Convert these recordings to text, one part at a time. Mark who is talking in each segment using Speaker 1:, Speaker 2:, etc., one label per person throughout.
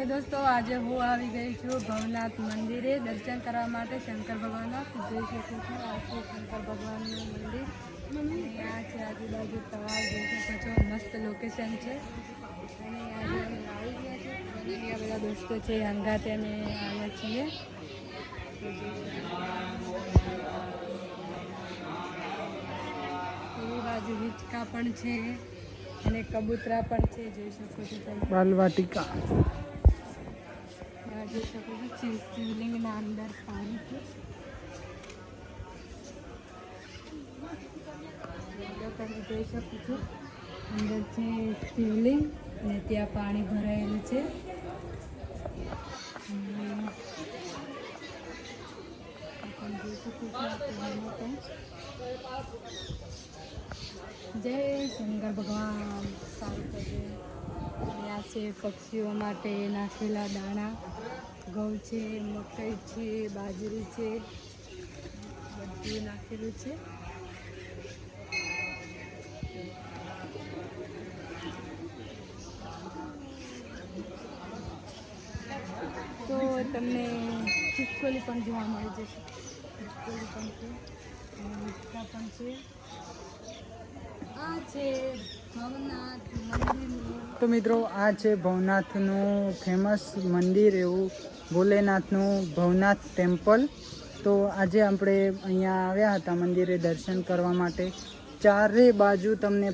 Speaker 1: તો દોસ્તો, આજે હું આવી ગઈ છું ભવનાથ મંદિરે દર્શન કરવા માટે શંકર ભગવાનના જોઈ શકું છું આ છે શંકર ભગવાનનું મંદિર. આ છે આજુબાજુ તળાવ જોઈ શકો છો મસ્ત લોકેશન છે. અને આજે આવી ગયા છે અને અહીંયા બધા દોસ્તો છે, હંગાતે અમે આવ્યા છીએ. એની બાજુ હિચકા પણ છે અને કબૂતરા પણ છે, જોઈ શકો છો તમે.
Speaker 2: બાલવાટિકા.
Speaker 1: જોઈ શકો છો શિવ- શિવલિંગના અંદર પાણી છે તમે જોઈ શકો છો અંદર છે શિવલિંગ અને ત્યાં પાણી ભરાયેલું છે. જય શંકર ભગવાન, સારું અહીંયા છે પક્ષીઓ માટે નાખેલા દાણા, ઘઉં છે, મકઈ છે, બાજરી છે, બધું નાખેલું છે. તો તમને ખિસકોલી પણ જોવા મળી જશે ખિસકોલી પણ છે. અને પણ છે. આ છે
Speaker 2: તો મિત્રો, આ છે ભવનાથનું ફેમસ મંદિર એવું, ભોલેનાથનું ભવનાથ ટેમ્પલ તો આજે આપણે અહીંયા આવ્યા હતા મંદિરે દર્શન કરવા માટે. ચારે બાજુ તમને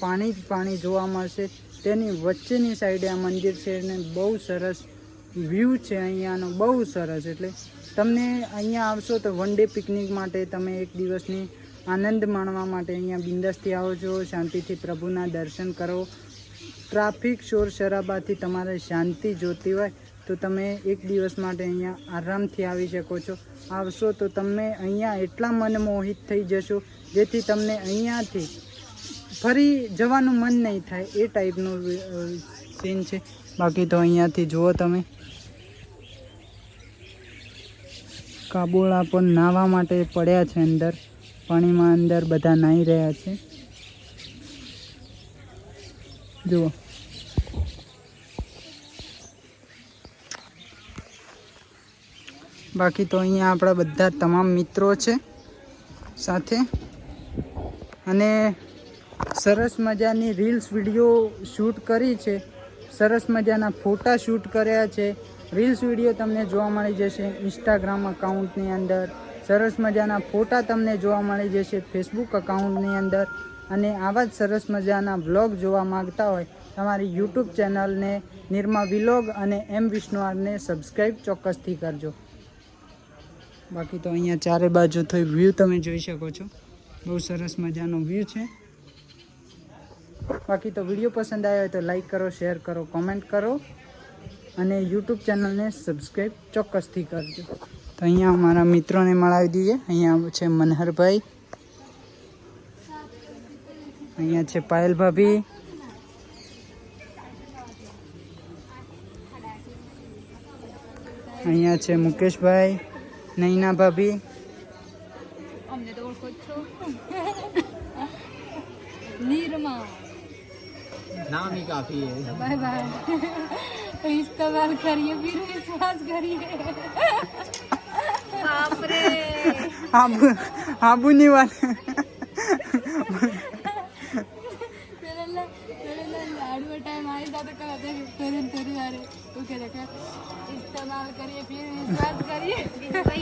Speaker 2: પાણી જ પાણી જોવા મળશે. તેની વચ્ચેની સાઈડે આ મંદિર છે અને બહુ સરસ વ્યૂ છે અહીંયાનો, બહુ સરસ. એટલે તમને અહીંયા આવશો તો વન ડે પિકનિક માટે તમે એક દિવસની આનંદ માણવા માટે અહીંયા બિંદસથી આવો છો, શાંતિથી પ્રભુના દર્શન કરો. ટ્રાફિક શોર શરાબાથી તમારે શાંતિ જોતી હોય તો તમે એક દિવસ માટે અહીંયા આરામથી આવી શકો છો. આવશો તો તમે અહીંયા એટલા મનમોહિત થઈ જશો, જેથી તમને અહીંયાથી ફરી જવાનું મન નહીં થાય, એ ટાઈપનું સીન છે. બાકી તો અહીંયાથી જુઓ તમે. કાબોળા પણ નાહવા માટે પડ્યા છે અંદર. પાણીમાં અંદર બધા નાહી રહ્યા છે. જુઓ. બાકી તો અહીંયા આપણા બધા તમામ મિત્રો છે સાથે. અને સરસ મજાની રીલ્સ વીડિયો શૂટ કરી છે. સરસ મજાના ફોટા શૂટ કર્યા છે. રીલ્સ વીડિયો તમને જોવા મળી જશે ઇન્સ્ટાગ્રામ અકાઉન્ટની અંદર. સરસ મજાના ફોટા તમને જોવા મળી જશે ફેસબુક અકાઉન્ટની અંદર. અને આવા જ સરસ મજાના વ્લોગ જોવા માંગતા હોય, તમારી યુટ્યુબ ચેનલને નિર્મા વિલોગ અને એમ વિષ્ણુઆરને સબસ્ક્રાઈબ ચોક્કસથી કરજો. બાકી તો અહીંયા ચારે બાજુ થઈ વ્યૂ તમે જોઈ શકો છો. બહુ સરસ મજાનો વ્યૂ છે. બાકી તો વીડિયો પસંદ આવ્યો હોય તો લાઈક કરો શેર કરો કોમેન્ટ કરો અને યુટ્યુબ ચેનલને સબસ્ક્રાઈબ ચોક્કસથી કરજો. तो अरा मित्रों ने मा दी है अँ मनहर भाई अँ पायल भाभी।
Speaker 1: अँ मुकेश भाई नैना भाभी। तो
Speaker 3: नाम ही काफ़ी है।
Speaker 1: Bye bye. इस्तेमाल तो करिए फिर विश्वास करिए। आबू आबू नी लाडवा टाइम आई दादा का आता करें तेरी आ रहे तू इस्तेमाल करिए फिर विश्वास करिए